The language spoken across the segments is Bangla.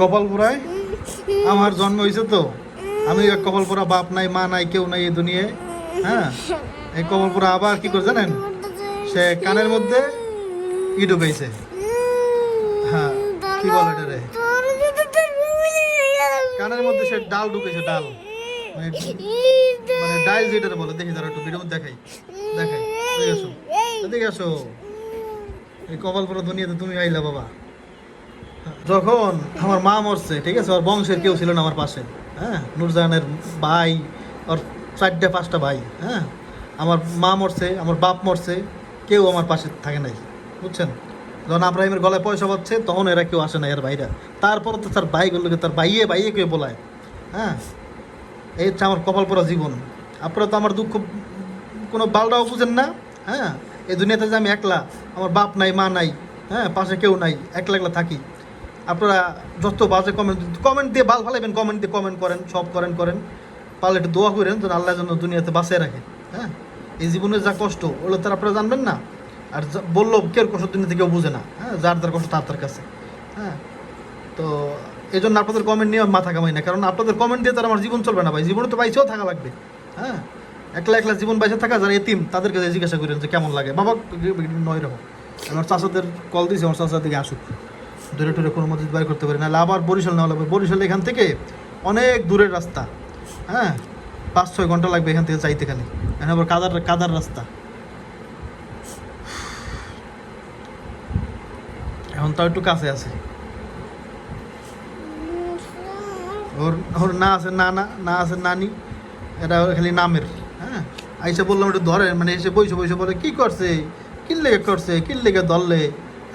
কপাল আমার জন্ম হয়েছে তো। আমি কপাল পুরা বাপ নাই, মা নাই, কেউ নাই এই দুনিয়ায়। হ্যাঁ? এই কপাল পুরা আবার কি করে জানেন? সে কানের মধ্যে ই ঢুকাইছে হ্যাঁ কি বলে এটা রে? কানের মধ্যে সে ডাল ঢুকেছে, ডাল। মানে মানে ডাল যেটা বলে, দেখি তারা একটু ভিডিও দেখাই। দেখাই, দেখে দেখে আসো। এই কপাল পুরো দুনিয়াতে তুমি আইলা বাবা। যখন আমার মা মরছে, ঠিক আছে, ওর বংশের কেউ ছিল না আমার পাশে হ্যাঁ নুরজাহানের ভাই, ওর চারটে, পাঁচটা ভাই হ্যাঁ আমার মা মরছে, আমার বাপ মরছে, কেউ আমার পাশে থাকে নাই, বুঝছেন? যখন আব্রাহিমের গলায় পয়সা পাচ্ছে, তখন এরা কেউ আসে না এর ভাইরা তারপর তো তার ভাইগুলোকে তার ভাইয়ে ভাইয়ে কেউ বলায় হ্যাঁ? এই হচ্ছে আমার কপাল পরা জীবন। আপনারা তো আমার দুঃখ, কোনো বালটাও বুঝেন না হ্যাঁ? এই দুনিয়াতে যে আমি একলা, আমার বাপ নাই, মা নাই হ্যাঁ পাশে কেউ নাই, একলা একলা থাকি। আপনারা যত বাজে কমেন্ট কমেন্ট দিয়ে ভালো ভালাইবেন কমেন্ট দিয়ে কমেন্ট করেন, সব করেন করেন। পারলে একটু দোয়া করেন যেন আল্লাহ যেন দুনিয়াতে বাঁচিয়ে রাখে হ্যাঁ। এই জীবনের যা কষ্ট, ওগুলো তো আর আপনারা জানবেন না। আর বলল কেউ কষ্ট দুনিয়াতে কেউ বুঝে না হ্যাঁ যার যার কষ্ট তার তার কাছে হ্যাঁ। তো এই জন্য আপনাদের কমেন্ট নিয়ে মাথা কামাই না, কারণ আপনাদের কমেন্ট দিয়ে তার আমার জীবন চলবে না ভাই, জীবনে তো বাইছেও থাকা লাগবে হ্যাঁ। একলা একলা জীবন বাইসে থাকা যারা এতিম তাদেরকে জিজ্ঞাসা করেন যে কেমন লাগে? বাবা, নয় রকম। আমার চাষাদের কল দিয়েছে আমার চাষার দিকে আসুক। দূরে টুরে কোনো মধ্যে বাইর করতে পারি নাহলে আবার বরিশাল নেওয়া লাগবে বরিশাল এখান থেকে অনেক দূরের রাস্তা। হ্যাঁ? পাঁচ, ছয় ঘণ্টা লাগবে এখান থেকে চাইতে খালি। এখন আবার কাদার কাদার রাস্তা। এখন তাও একটু কাছে আছে। ওর ওর না আছে, না না না আছে নানি। এটা খালি নামের। আইসা বললাম, একটু ধরে মানে এসে বইসে বইসে বলে, কি করছে? কি লেগে করছে? কি লেগে ধরলে?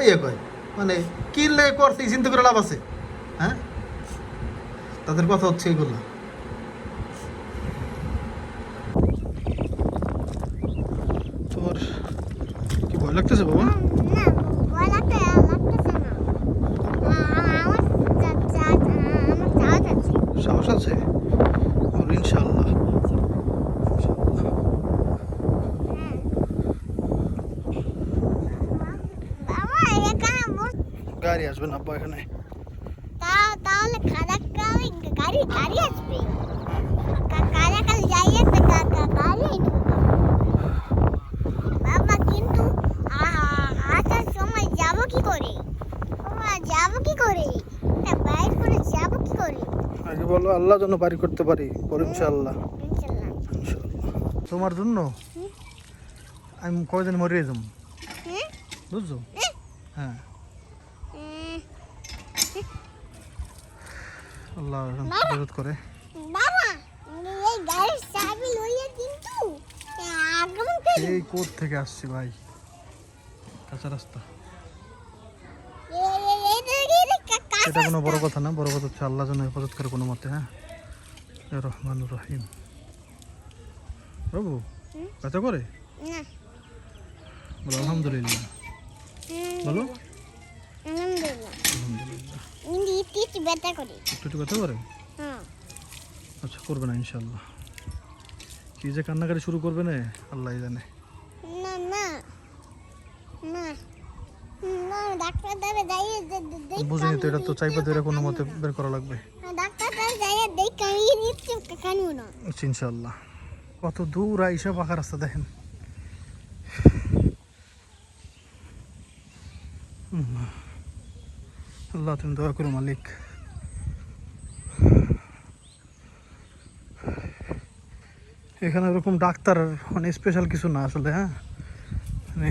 এই কয়। মানে কি লেগে করছে? চিন্তা করে লাভ আছে। হ্যাঁ? তাদের কথা হচ্ছে এগুলো। তোর কি ভয় লাগতেছে বাবা সাহস আছে ওর ইনশাল্লাহ ইনশাল্লাহ। গাড়ি আসবে না আব্বা এখানে। তাহলে খাদা গাড়ি গাড়ি গাড়ি আসবে। কাল যাই একটা কাকা গাড়ি বাবা কিন্তু আসার সময় যাব কি করে? যাব কি করে? বাইর করে যাব কি করে? আগে বলো আল্লাহ বাড়ি করতে পারি তোমার জন্য? আমি কয়দিন মরিয়ে যাব? বুঝছ? হ্যাঁ। আল্লাহ এখন করে। বাবা এই গাড়ির চাবি লইয়া কিন্তু আগাম করে। এই কোর্ট থেকে আসছি ভাই। কাঁচা রাস্তা। এটা কোনো বড় কথা না বড় কথা হচ্ছে আল্লাহ যেন হেফাজত করে কোনো মতে হ্যাঁ? এ রহমানুর রহিম। বাবু কাঁচা করে? বলো আলহামদুলিল্লাহ। বলো আলহামদুলিল্লাহ আলহামদুলিল্লাহ ইতি ব্যথা করে। একটু একটু কথা করে? হ্যাঁ আচ্ছা করবে না ইনশাল্লাহ কি যে কান্নাকাটি শুরু করবে না আল্লাহ জানে। না না। না। ডাক্তার বুঝিনি তো এটা তো চাইপা ধরে কোনো মতে বের করা লাগবে। ডাক্তার দেখ নিচ্ছে না। আচ্ছা কত দূর আইসা পাকা রাস্তা দেখেন। হুম। আল্লাহ, তুমি দয়া করো মালিক। এখানে এরকম ডাক্তার মানে স্পেশাল কিছু না আসলে হ্যাঁ? মানে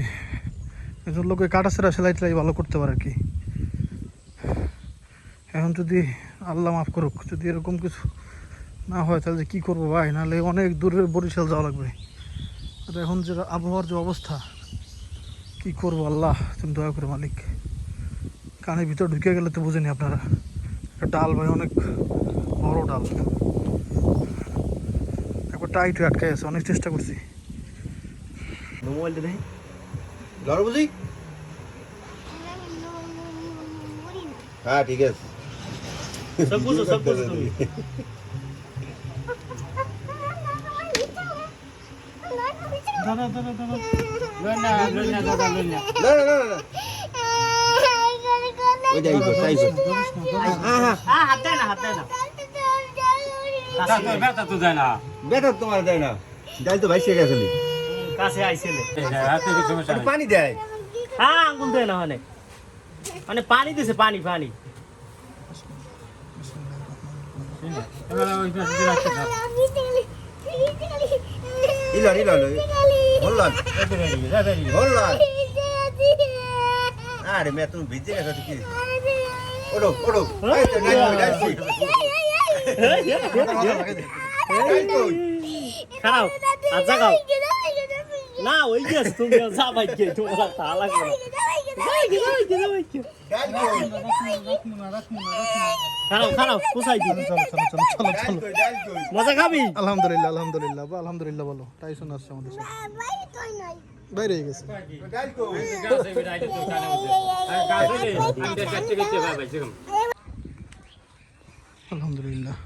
একজন লোকে কাটা সেরা সেলাই টেলাই ভালো করতে পারে আর কি। এখন যদি আল্লাহ মাফ করুক, যদি এরকম কিছু না হয়, তাহলে কি করব ভাই? নাহলে অনেক দূরে বরিশাল যাওয়া লাগবে। আর এখন যে আবহাওয়ার যে অবস্থা, কি করব আল্লাহ, তুমি দয়া করে মালিক। কানের ভিতর ঢুকে গেলে তো বুঝেনি আপনারা ডাল ভাই অনেক বড় ডাল একবার টাইট হয়ে আটকে আছে অনেক চেষ্টা করছি মোবাইলটা দেখি ধরো বুঝি হ্যাঁ ঠিক আছে সব বুঝো সব বুঝো তুমি না দাদা দাদা দাদা না না না না না ওই যাই গো তাই গো হ্যাঁ হ্যাঁ হাত দেয় না হাত দেয় না। ব্যথা তো দেয় না। বেটা তোমার দেয় না। ডাল তো ভাইসে গেছে কাছে আইছিলে। হাতে পানি দেয়। হ্যাঁ আঙ্গুল দেয় না মানে। মানে পানি দিছে পানি পানি। ইলন ইলন হল্লান হল্লান আরে মে তুমি ভিজে গেছো কি ওড়ো ওড়ো এই তো নাই ডাল কই ডাল কই খারাপ আর জাগাও না ওই গেছ তুমি যা ভাই কে তোমার তা লাগবে না ডাল কই খারাপ খারাপ পোষাই দি চলো চলো চলো চলো ডাল চলো কই ডাল কই মজা খাবি আলহামদুলিল্লাহ আলহামদুলিল্লাহ বা আলহামদুলিল্লাহ বলো টাইসন আসছে আমাদের সাথে বাইরে হয়ে গেছে। আলহামদুলিল্লাহ।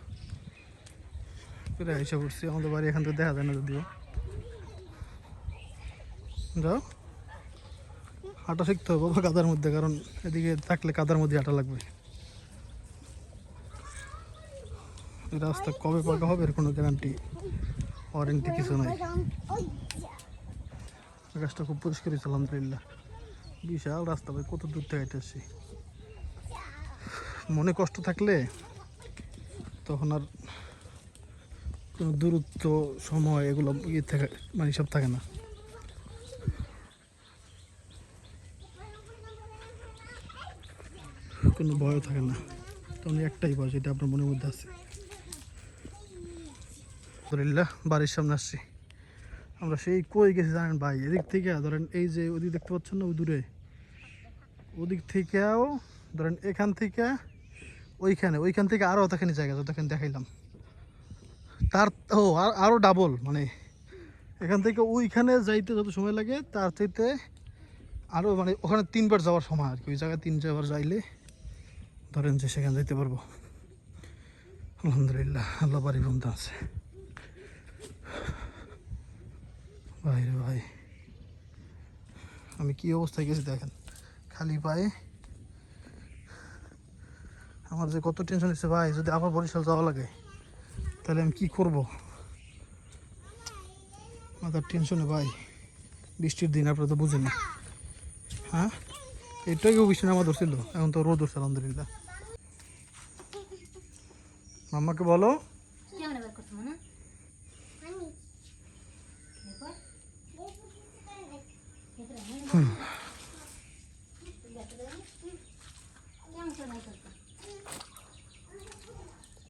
প্রায় এসে পড়ছি, আমাদের বাড়ি এখান থেকে দেখা যায় না যদিও। যাও। হাঁটা শিখতে হবে বাবা কাদার মধ্যে, কারণ এদিকে থাকলে কাদার মধ্যে হাঁটা লাগবে। রাস্তা কবে পাকা হবে এর কোনো গ্যারান্টি ওয়ারেন্টি কিছু নাই। আকাশটা খুব পরিষ্কার হয়েছে, আলহামদুলিল্লাহ। বিশাল রাস্তা, ভাই, কত দূর থেকে আসছি মনে কষ্ট থাকলে তখন আর কোনো দূরত্ব, সময় এগুলো ইয়ে থাকে মানে সব থাকে না। কোনো ভয়ও থাকে না। তখন একটাই ভয় যেটা আপনার মনের মধ্যে আছে। আলহামদুলিল্লাহ, বাড়ির সামনে আসছি। আমরা সেই কই গেছি জানেন ভাই? এদিক থেকে, ধরেন এই যে ওদিক দেখতে পাচ্ছেন না, ওই দূরে? ওদিক থেকেও, ধরেন এখান থেকে, ওইখানে, ওইখান থেকে আরও অতখানি জায়গা যতখানি দেখাইলাম। তার, ও, আর- আরও ডাবল মানে এখান থেকে ওইখানে যাইতে যত সময় লাগে, তার চাইতে আরও মানে ওখানে তিনবার যাওয়ার সময় আর কি, ওই জায়গায় তিন চারবার যাইলে ধরেন যে সেখানে যাইতে পারব। আলহামদুলিল্লাহ, আল্লাহ বাড়ি আছে। ভাই রে ভাই। আমি কি অবস্থায় গেছি দেখেন? খালি পায়ে। আমার যে কত টেনশন হচ্ছে ভাই, যদি আবার বরিশাল যাওয়া লাগে, তাহলে আমি কি করব? মাথার টেনশনে ভাই। বৃষ্টির দিন, আপনারা তো বুঝেন না। হ্যাঁ? এটাকেও বৃষ্টি নামা ধরছিল, এখন তো রোদ উঠছে আলহামদুলিল্লাহ। মাম্মাকে বলো।